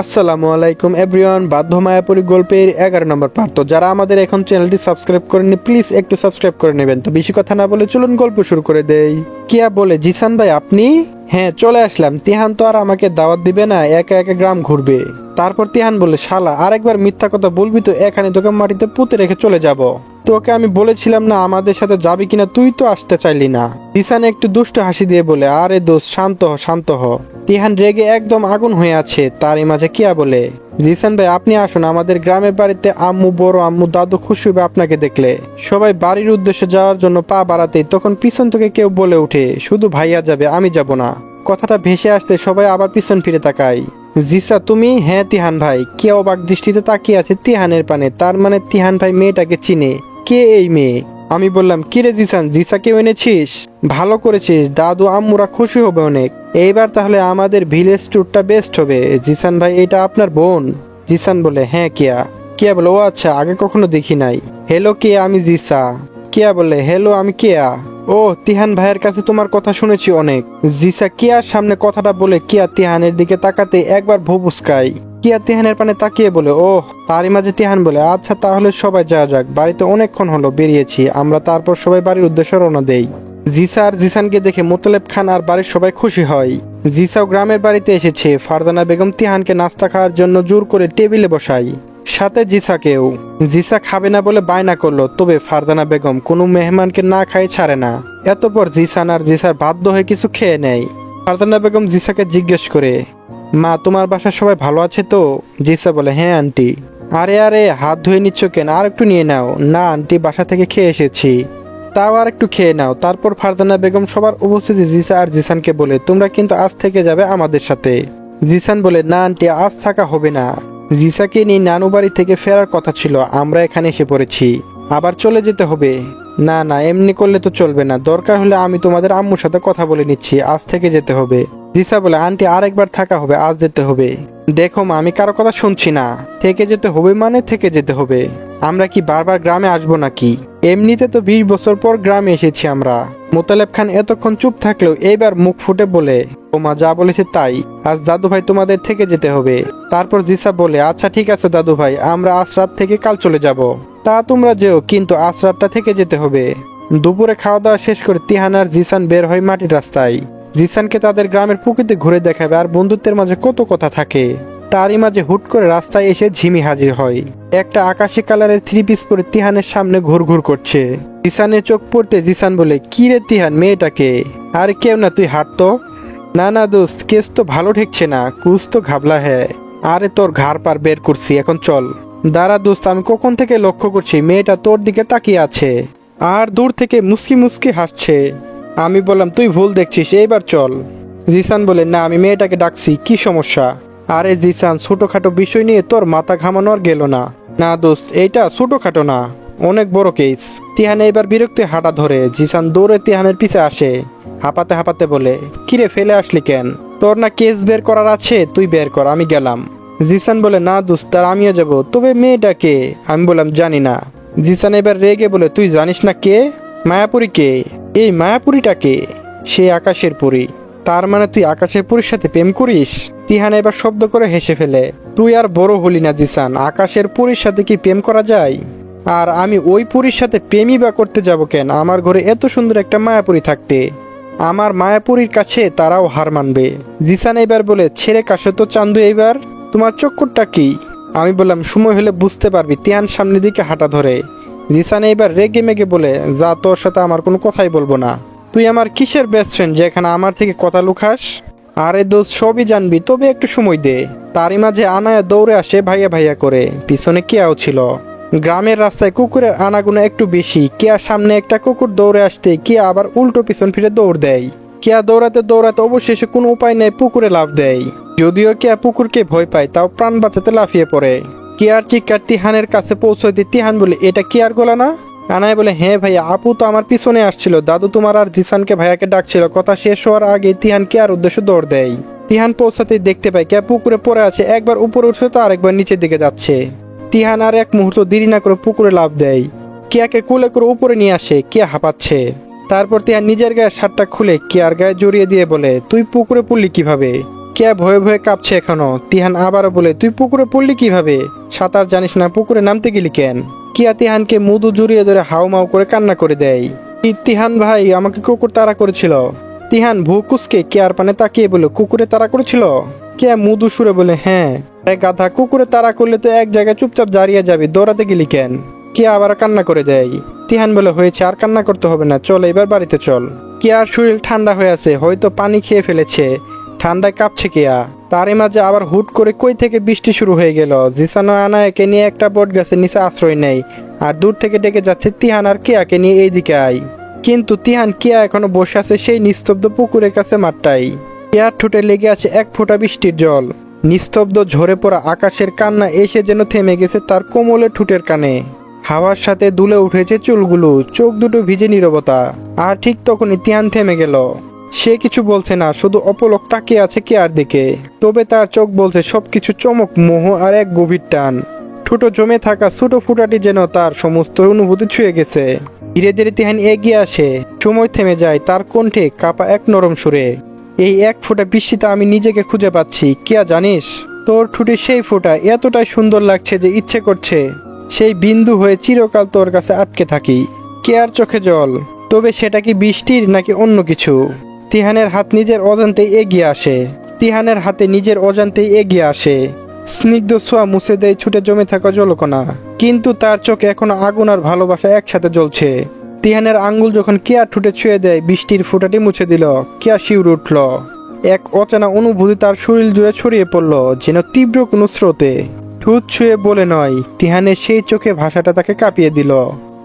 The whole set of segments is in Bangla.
আসসালামু আলাইকুম এভরিওয়ান বাধ্য মায়াপুরি গল্পের এগারো নম্বর পার্ট তো যারা আমাদের এখন চ্যানেলটি সাবস্ক্রাইব করেননি, প্লিজ একটু সাবস্ক্রাইব করে নেবেন। তো বেশি কথা না বলে চলুন গল্প শুরু করে দেই। কিয়া বলে, জিসান ভাই, আপনি? হ্যাঁ চলে আসলাম। তিহান তো আর আমাকে দাওয়াত দিবে না, একা একা গ্রাম ঘুরবে। তারপর তিহান বলে, শালা, আরেকবার মিথ্যা কথা বলবি তো, এখানে তোকে মাটিতে পুঁতে রেখে চলে যাব। তোকে আমি বলেছিলাম না, আমাদের সাথে যাবি কিনা, তুই তো আসতে চাইলি না। জিসান একটু দুষ্ট হাসি দিয়ে বলে, আরে দোষ শান্ত হ শান্ত হ। তিহান রেগে একদম আগুন হয়ে আছে, তারই মাঝে কিয়া বলে? জিসান ভাই, আপনি আসুন, আমাদের গ্রামের বাড়িতে আম্মু, বড় আম্মু, দাদু খুশি হবে আপনাকে দেখলে। সবাই বাড়ির উদ্দেশ্যে যাওয়ার জন্য পা বাড়াতেই তখন পিছন থেকে কেউ বলে ওঠে, শুধু ভাইয়া যাবে, আমি যাব না। কথাটা ভেসে আসতে সবাই আবার পিছন ফিরে তাকায়। জিসা, তুমি? হ্যাঁ তিহান ভাই। কে অবাক দৃষ্টিতে তাকিয়ে আছে তিহানের পানে, তার মানে তিহান ভাই মেয়েটাকে চিনে। কে এই মেয়ে? আমি বললাম, কিরে জিসান, জিসাকেও এনেছিস? ভালো করেছিস, দাদু, আম্মুরা খুশি হবে অনেক। এইবার তাহলে আমাদের ভিলেজ ট্যুরটা বেস্ট হবে। জিসান ভাই, এটা আপনার বোন? জিসান বলে হ্যাঁ কিয়া। কিয়া বলে, ও আচ্ছা আগে কখনো দেখি নাই। হ্যালো, কিয়া, আমি জিসা। কিয়া বলে, হ্যালো, আমি কিয়া? ও, তিহান ভাইয়ের কাছে তোমার কথা শুনেছি অনেক। জিসা, কিয়ার সামনে কথাটা বলে, কিয়া তিহানের দিকে তাকাতে একবার ভুবুস্কাই কিয়া তিহানের পানে তাকিয়ে বলে ও তারই মাঝে তিহান বলে আচ্ছা তাহলে সবাই যাওয়া যাক, বাড়িতে অনেকক্ষণ হলো, বেরিয়েছি, আমরা তারপর সবাই বাড়ির উদ্দেশ্যে রওনা দেই। জিসা আর জিসানকে দেখে মোতালেব খান আর বাড়ির সবাই খুশি হয়। জিসাও গ্রামের বাড়িতে এসেছে ফারদানা বেগম তিহানকে নাস্তা খাওয়ার জন্য জোর করে টেবিলে বসাই সাথে জিসাকেও, জিসা খাবে না বলে বায়না করল, তবে ফারদানা বেগম কোনো মেহমানকে না খাই ছাড়ে না। এতপর জিসান আর জিসার বাধ্য হয়ে কিছু খেয়ে নেয়। ফারদানা বেগম জিসাকে জিজ্ঞেস করে মা, তোমার বাসার সবাই ভালো আছে তো? জিসা বলে হ্যাঁ আন্টি। আরে আরে, হাত ধুয়ে নিচ্ছ কেন? আর একটু নিয়ে নাও। না, আন্টি, বাসা থেকে খেয়ে এসেছি। তাও আর একটু খেয়ে নাও। তারপর ফারজানা বেগম সবার উপস্থিতি জিসা আর জিসানকে বলে, তোমরা কিন্তু আজ থেকে যাবে আমাদের সাথে। জিসান বলে, না, আন্টি, আজ থাকা হবে না। জিসাকে নিয়ে নানু বাড়ি থেকে ফেরার কথা ছিল। আমরা এখানে এসে পড়েছি। আবার চলে যেতে হবে। না না, এমনি করলে তো চলবে না। দরকার হলে আমি তোমাদের আম্মুর সাথে কথা বলে নিচ্ছি। আজ থেকে যেতে হবে। দিশা বলে, আন্টি, আরেকবার থাকা হবে, আজ যেতে হবে। দেখো মা, আমি কারও কথা শুনছি না। থেকে যেতে হবে মানে থেকে যেতে হবে। আমরা কি বারবার গ্রামে আসব নাকি? এমনিতে তো বিশ বছর পর গ্রামে এসেছি আমরা। মোতালেব খান এতক্ষণ চুপ থাকলেও এইবার মুখ ফুটে বলে, ও মা, যা বলেছে তাই। আজ দাদু ভাই তোমাদের থেকে যেতে হবে। তারপর জিসা বলে আচ্ছা ঠিক আছে দাদু ভাই আমরা আজ রাত থেকে কাল চলে যাব। তা তোমরা যেও, কিন্তু আজ থেকে যেতে হবে। দুপুরে খাওয়া দাওয়া শেষ করে তিহান আর জিসান বের হয় মাটির রাস্তায়। জিসানকে তাদের গ্রামের পুকুরে ঘুরে দেখাবে আর বন্ধুত্বের মাঝে কত কথা থাকে। তারই মাঝে হুট করে রাস্তায় এসে ঝিমি হাজির হয়। একটা আকাশি কালারের থ্রি পিস পরে তিহানের সামনে ঘুরঘুর করছে। জিসানের চোখ পড়তে জিসান বলে, কি রে তিহান, মেয়েটাকে? আর কেউ না, তুই হাঁটতো? না না দোস্ত, কেস তো ভালো ঠেকছে না, কুস তো ঘাবলা হ্যাঁ আরে তোর ঘাড় পার বের করছি, এখন চল। দাঁড়া দোস্ত, আমি কখন থেকে লক্ষ্য করছি, মেয়েটা তোর দিকে তাকিয়ে আছে। আর দূর থেকে মুসকি মুসকি হাসছে। আমি বললাম, তুই ভুল দেখছিস, এইবার চল। জিসান বলে, না, আমি মেয়েটাকে ডাকছি, কি সমস্যা? আরে জিসান, ছোটোখাটো বিষয় নিয়ে তোর মাথা ঘামানো আর গেল না। না দোস্ত, এইটা ছোটোখাটো না, অনেক বড় কেস। তিহান এবার বিরক্তি হাঁটা ধরে। জিসান দৌড়ে তিহানের পিছে আসে। হাঁপাতে হাঁপাতে বলে, কিরে, ফেলে আসলি কেন? তোর না কেস বের করার আছে, তুই বের কর, আমি গেলাম। জিসান বলে, না দোস্ত তার আমিও যাব। তবে মেয়েটা কে? আমি বললাম, জানি না। জিসান এবার রেগে বলে, তুই জানিস না কে? মায়াপুরী কে? এই মায়াপুরীটাকে সে আকাশের পুরী। তার মানে তুই আকাশের পুরীর সাথে প্রেম করিস? তিহান এবার শব্দ করে হেসে ফেলে, তুই আর বড় হলি না জিসান। আকাশের পুরীর সাথে কি প্রেম করা যায়? আর আমি ওই পুরীর সাথে প্রেমই বা করতে যাব কেন? আমার ঘরে এত সুন্দর একটা মায়াপুরী থাকতে। আমার মায়াপুরীর কাছে তারাও হার মানবে। জিসান এবার বলে, ছেড়ে কাছে তো চান্দু এইবার তোমার চক্করটা কি? আমি বললাম, সময় হলে বুঝতে পারবি। তিয়ান সামনের দিকে হাঁটা ধরে। জিসান এবার রেগে মেগে বলে, যা, তোর সাথে আমার কোনো কথাই বলব না। তুই আমার কিসের বেস্ট ফ্রেন্ড যেখানে আমার থেকে কথা লুকাস? আরে দোষ সবই জানবি। তবে একটু সময় দে। তারই মাঝে আনায়া দৌড়ে আসে ভাইয়া ভাইয়া করে। পিছনে কেয়াও ছিল। গ্রামের রাস্তায় কুকুরের আনাগুনা একটু বেশি। কেয়ার সামনে একটা কুকুর দৌড়ে আসতে কেয়া আবার উল্টো পিছন ফিরে দৌড় দেয়। কেয়া দৌড়াতে দৌড়াতে অবশেষে কোনো উপায় নেই পুকুরে লাভ দেয়। যদিও কেয়া পুকুরকে ভয় পায়, তাও প্রাণ বাঁচাতে লাফিয়ে পড়ে। কেয়ার চিৎকার তিহানের কাছে পৌঁছতে তিহান বলে, এটা কেয়ার গোলা না? আনায় বলে হ্যাঁ ভাইয়া, আপু তো আমার পিছনে আসছিল। দাদু তোমার আর জিসানকে ভাইয়াকে ডাকছিল। কথা শেষ হওয়ার আগে তিহান কেয়ার উদ্দেশ্যে দৌড় দেয়। তিহান পৌঁছাতেই দেখতে পায় কেয়া পুকুরে পড়ে আছে। একবার উপরে উঠছে তো আরেকবার নিচের দিকে যাচ্ছে। তিহান আর এক মুহূর্ত দেরি না করে পুকুরে লাভ দেয়। কেয়াকে কোলে করে উপরে নিয়ে আসে, কেয়া হাঁপাচ্ছে। তারপর তিহান নিজের গায়ে শার্টটা খুলে কেয়ার গায়ে জড়িয়ে দিয়ে বলে, তুই পুকুরে পড়লি কীভাবে? কে ভয়ে ভয়ে কাঁপছে এখনও। তিহান আবারও বলে, তুই পুকুরে পড়লি কীভাবে? সাঁতার জানিস না, পুকুরে নামতে গেলি কেন? কিয়া তিহানকে মুদু জড়িয়ে ধরে হাউমাউ করে কান্না করে দেয়। তিহান ভাই, আমাকে কুকুর তাড়া করেছিল। তিহান ভু কুসকে কেয়ার পানে তাকিয়ে বলে, কুকুরে তাড়া করেছিল? কে মুদু সুরে বলে হ্যাঁ। গাধা, কুকুরে তাড়া করলে তো এক জায়গায় চুপচাপ দাঁড়িয়ে যাবে, দৌড়াতে গেলি কেন? কে আবার কান্না করে দেয়। তিহান বলে, হয়েছে, আর কান্না করতে হবে না, চল, এবার বাড়িতে চল। কেয়ার শরীর ঠান্ডা হয়ে আছে, হয়তো পানি খেয়ে ফেলেছে। ঠান্ডায় কাঁপছে কেয়া? তারই মাঝে আবার হুট করে কই থেকে বৃষ্টি শুরু হয়ে গেল? জিসানো আনায়াকে নিয়ে একটা বট গাছের নিচে আশ্রয় নেই আর দূর থেকে ডেকে যাচ্ছে তিহান আর কেয়াকে নিয়ে এইদিকে আয়। কিন্তু তিহান কেয়া এখনও বসে আছে সেই নিস্তব্ধ পুকুরের কাছে মাঠটাই কেয়ার ঠোঁটে লেগে আছে এক ফোঁটা বৃষ্টির জল। নিস্তব্ধ ঝরে পড়া আকাশের কান্না এসে যেন থেমে গেছে তার কোমলে ঠোঁটের কানে। হাওয়ার সাথে দুলে উঠেছে চুলগুলো, চোখ দুটো ভিজে নীরবতা। আর ঠিক তখনই তিয়ান থেমে গেল। সে কিছু বলছে না, শুধু অপলক তাকিয়ে আছে কেয়ার দিকে। তবে তার চোখ বলছে, সবকিছু চমক, মোহ আর এক গভীর টান। ঠুটো জমে থাকা ছোট ফুটাটি যেন তার সমস্ত অনুভূতি ছুঁয়ে গেছে। ধীরে ধীরে তিহান এগিয়ে আসে। সময় থেমে যায়, তার কণ্ঠে কাপা এক নরম সুরে, এই এক ফোঁটা বৃষ্টিতে আমি নিজেকে খুঁজে পাচ্ছি, কেয়া জানিস? তোর ঠুটি সেই ফোঁটা এতটাই সুন্দর লাগছে যে ইচ্ছে করছে। সেই বিন্দু হয়ে চিরকাল তোর কাছে আটকে থাকি। কেয়ার চোখে জল, তবে সেটা কি বৃষ্টির নাকি অন্য কিছু? তিহানের হাত নিজের অজান্তেই এগিয়ে আসে। তিহানের হাতে নিজের অজান্তেই এগিয়ে আসে। স্নিগ্ধ ছোঁয়া মুছে দেয় ছুটে জমে থাকা জলকণা। কিন্তু তার চোখে এখনও আগুন আর ভালোবাসা একসাথে জ্বলছে। তিহানের আঙ্গুল যখন কেয়া ঠুটে ছুঁয়ে দেয়, বৃষ্টির ফুটাটি মুছে দিল, কেয়া শিউর উঠল। এক অচেনা অনুভূতি তার শরীর জুড়ে ছড়িয়ে পড়ল, যেন তীব্র কোনো স্রোতে। ঠুট ছুঁয়ে বলে নয়, তিহানের সেই চোখে ভাষাটা তাকে কাঁপিয়ে দিল।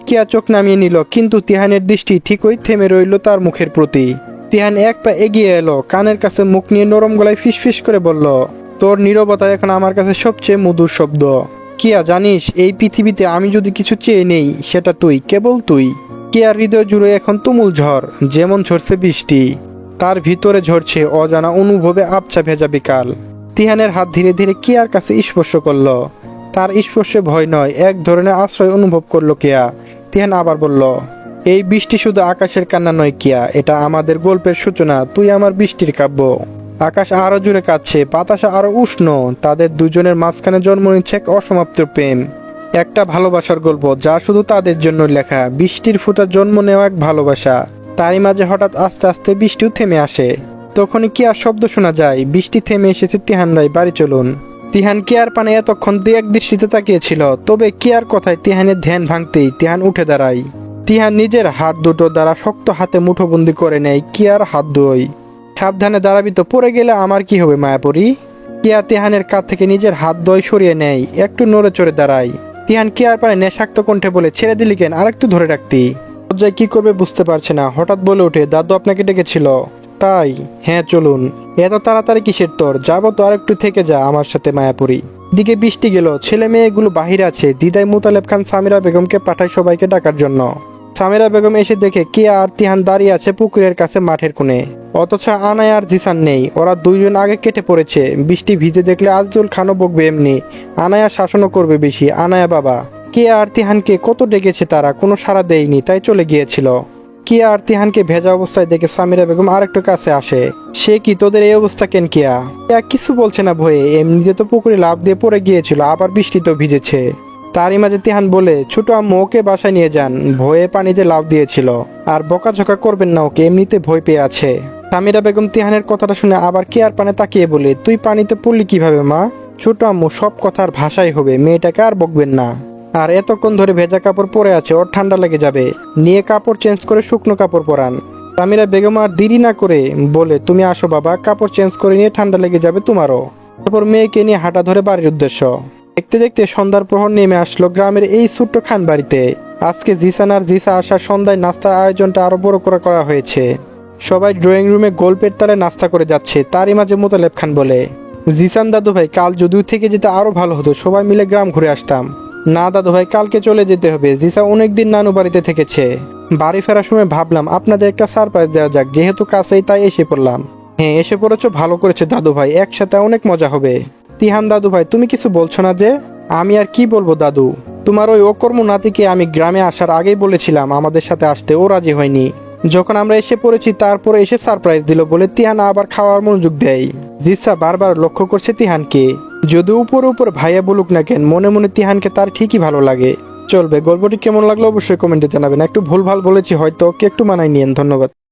কেয়া চোখ নামিয়ে নিল, কিন্তু তিহানের দৃষ্টি ঠিকই থেমে রইল তার মুখের প্রতি। তিহান এক পা এগিয়ে এলো, কানের কাছে মুখ নিয়ে নরম গলায় ফিসফিস করে বলল, তোর নীরবতা এখন আমার কাছে সবচেয়ে মধুর শব্দ। কিয়া, জানিস, এই পৃথিবীতে আমি যদি কিছু চেয়ে নেই, সেটা তুই, কেবল তুই। কেয়ার হৃদয় জুড়ে এখন তুমুল ঝড়, যেমন ঝরছে বৃষ্টি। তার ভিতরে ঝরছে অজানা অনুভবে আবছা ভেজা বিকাল। তিহানের হাত ধীরে ধীরে কেয়ার কাছে স্পর্শ করল। তার স্পর্শে ভয় নয়, এক ধরনের আশ্রয় অনুভব করল কেয়া। তিহান আবার বলল এই বৃষ্টি শুধু আকাশের কান্না নয়, কিয়া। এটা আমাদের গল্পের সূচনা। তুই আমার বৃষ্টির কাব্য। আকাশ আরও জুড়ে কাচ্ছে বাতাসা আরও উষ্ণ। তাদের দুজনের মাঝখানে জন্ম নিচ্ছে এক অসমাপ্ত প্রেম। একটা ভালোবাসার গল্প, যা শুধু তাদের জন্য লেখা। বৃষ্টির ফুটা জন্ম নেওয়া এক ভালোবাসা। তারই মাঝে হঠাৎ আস্তে আস্তে বৃষ্টিও থেমে আসে। তখনই কি আর শব্দ শোনা যায়। বৃষ্টি থেমে এসেছে তিহান ভাই বাড়ি চলুন। তিহান কেয়ার পানে এতক্ষণ দিয়ে এক দৃষ্টিতে তাকিয়েছিল, তবে কেয়ার কথায় তিহানের ধ্যান ভাঙতেই তিহান উঠে দাঁড়ায়। তিহান নিজের হাত দুটো দ্বারা শক্ত হাতে মুঠোবন্দি করে নেয় কিয়ার হাত দুই? সাবধানে দাঁড়াবি তো পড়ে গেলে আমার কি হবে, মায়াপুরী? কিয়া তিহানের কাছ থেকে নিজের হাত দই সরিয়ে নেয়, একটু নড়ে চড়ে দাঁড়ায়। তিহান কেয়ার পারে নেশাক্ত কণ্ঠে বলে, ছেড়ে দিলি কেন? আরেকটু ধরে রাখতি। লজ্জায় কি করবে বুঝতে পারছে না, হঠাৎ বলে ওঠে, দাদু আপনাকে ডেকেছিল। তাই? হ্যাঁ চলুন। এত তাড়াতাড়ি কিসের তোর? যাব তো আরেকটু থেকে যা আমার সাথে, মায়াপুরী। দিকে বৃষ্টি গেল ছেলে মেয়েগুলো বাহিরে আছে, দিদাই মুতালেব খান, সামিরা বেগমকে পাঠায় সবাইকে ডাকার জন্য। সামিরা বেগম এসে দেখে কে আর তিহান দাঁড়িয়ে আছে পুকুরের কাছে মাঠের কোণে। অথচ আনায় আর জিসান নেই। ওরা দুইজন আগে কেটে পড়েছে। বৃষ্টি ভিজে দেখলে আজদুল খানও বকবে এমনি। আনায়া শাসনও করবে বেশি। আনায়া বাবা, কে আর তিহানকে কত ডেকেছে তারা? কোনো সাড়া দেয়নি, তাই চলে গিয়েছিল। কিয়া আর তিহানকে ভেজা অবস্থায় দেখে সামিরা বেগম আরেকটু কাছে আসে। সে কি তোদের এই অবস্থা কেন কিয়া? কিয়া কিছু বলছে না ভয়ে। এমনিতে তো পুকুরে লাভ দিয়ে পড়ে গিয়েছিল, আবার বৃষ্টি তো ভিজেছে। তারই মাঝে তিহান বলে, ছোট আম্মু, ওকে বাসায় নিয়ে যান। ভয়ে পানিতে লাভ দিয়েছিল। আর বকাঝকা করবেন না ওকে, এমনিতে ভয় পেয়ে আছে। সামিরা বেগম তিহানের কথাটা শুনে আবার কেয়ার পানে তাকিয়ে বলে, তুই পানিতে পড়লি কীভাবে, মা? ছোট আম্মু, সব কথার ভাষাই হবে, মেয়েটাকে আর বকবেন না। আর এতক্ষণ ধরে ভেজা কাপড় পরে আছে, ওর ঠান্ডা লেগে যাবে। নিয়ে কাপড় চেঞ্জ করে শুকনো কাপড় পরান। সামিরা বেগম আর দেরি না করে বলে, তুমি আসো বাবা, কাপড় চেঞ্জ করে নিয়ে ঠান্ডা লেগে যাবে তোমারও। তারপর মেয়েকে নিয়ে হাঁটা ধরে বাড়ির উদ্দেশ্য। দেখতে দেখতে সন্ধ্যার প্রহর নেমে আসলো গ্রামের এই ছোট্ট খান বাড়িতে আজকে জিসান আর জিসা আসার সন্ধ্যায় নাস্তার আয়োজনটা আরও বড় করে করা হয়েছে। সবাই ড্রয়িং রুমে গল্পের তালে নাস্তা করে যাচ্ছে, তারই মাঝে মোতালেব খান বলে। জিসান দাদু ভাই কাল যদিও থেকে যেতে আরও ভালো হতো, সবাই মিলে গ্রাম ঘুরে আসতাম। না দাদু ভাই কালকে চলে যেতে হবে, জিসা অনেকদিন নানু বাড়িতে থেকেছে। বাড়ি ফেরার সময় ভাবলাম, আপনাদের একটা সারপ্রাইজ দেওয়া যাক, যেহেতু কাছেই তাই এসে পড়লাম। হ্যাঁ এসে পড়েছো, ভালো করেছে দাদু ভাই একসাথে অনেক মজা হবে। তিহান, দাদু ভাই, তুমি কিছু বলছো না যে? আমি আর কি বলব, দাদু? তোমার ওই অকর্ম নাতিকে আমি গ্রামে আসার আগেই বলেছিলাম আমাদের সাথে আসতে, ও রাজি হয়নি। যখন আমরা এসে পড়েছি, তারপরে এসে সারপ্রাইজ দিল বলে তিহান আবার খাওয়ার মনোযোগ দেয়। জিসা বারবার লক্ষ্য করছে তিহানকে। যদি উপর উপর ভাইয়া বলুক না কেন, মনে মনে তিহানকে তার ঠিকই ভালো লাগে। চলবে, গল্পটি কেমন লাগল অবশ্যই কমেন্টে জানাবেন। একটু ভুলভাল বলেছি, হয়তো কে একটু মানায় নিয়েন। ধন্যবাদ।